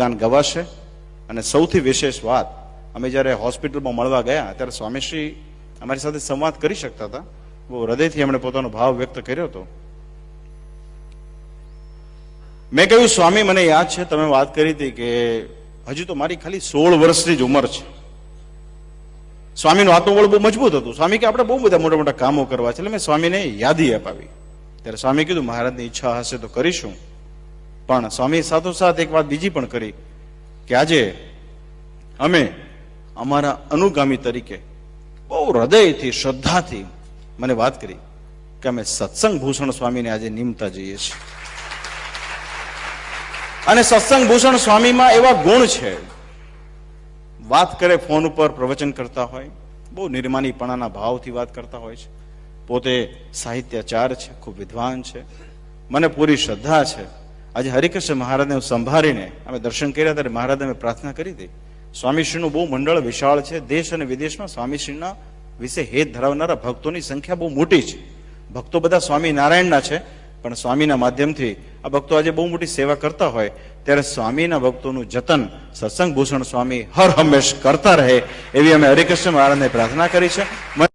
ગાન ગવાશે. અને સૌથી વિશેષ વાત, અમે જ્યારે હોસ્પિટલમાં મળવા ગયા, ત્યારે સ્વામીશ્રી અમારી સાથે સંવાદ કરી શકતા હતા. બહુ હૃદયથી એમણે પોતાનો ભાવ વ્યક્ત કર્યો હતો. મેં કહ્યું, સ્વામી, મને યાદ છે, તમે વાત કરી હતી કે હજુ તો મારી ખાલી સોળ વર્ષની જ ઉંમર છે. સ્વામીનું આત્મબળ બહુ મજબૂત હતું. સ્વામી કે, આપણે બહુ બધા મોટા મોટા કામો કરવા છે. એટલે મેં સ્વામીને યાદી અપાવી. ત્યારે સ્વામી કીધું, મહારાજની ઈચ્છા હશે તો કરીશું. પણ સ્વામી સાથોસાથ એક વાત બીજી પણ કરી કે આજે અમે અમારા અનુગામી તરીકે બહુ હૃદયથી, શ્રદ્ધાથી મને વાત કરી કે અમે સત્સંગ ભૂષણ સ્વામીને આજે નિમતા જઈએ છીએ. અને સત્સંગ ભૂષણ સ્વામીમાં એવા ગુણ છે. વાત કરે ફોન ઉપર, પ્રવચન કરતા હોય, બહુ નિર્માનીપણાના ભાવથી વાત કરતા હોય છે. પોતે સાહિત્યાચાર છે, ખૂબ વિદ્વાન છે. મને પૂરી શ્રદ્ધા છે. આજે હરિકૃષ્ણ મહારાજને સંભાળીને અમે દર્શન કર્યા ત્યારે મહારાજને અમે પ્રાર્થના કરી હતી. સ્વામીશ્રીનું બહુ મંડળ વિશાળ છે. દેશ અને વિદેશમાં સ્વામીશ્રીના વિશે હેત ધરાવનારા ભક્તોની સંખ્યા બહુ મોટી છે. ભક્તો બધા સ્વામી નારાયણના છે, પણ સ્વામીના માધ્યમથી આ ભક્તો આજે બહુ મોટી સેવા કરતા હોય. ત્યારે સ્વામીના ભક્તોનું જતન સત્સંગ ભૂષણ સ્વામી હર હંમેશ કરતા રહે એવી અમે હરિકૃષ્ણ મહારાજને પ્રાર્થના કરી છે.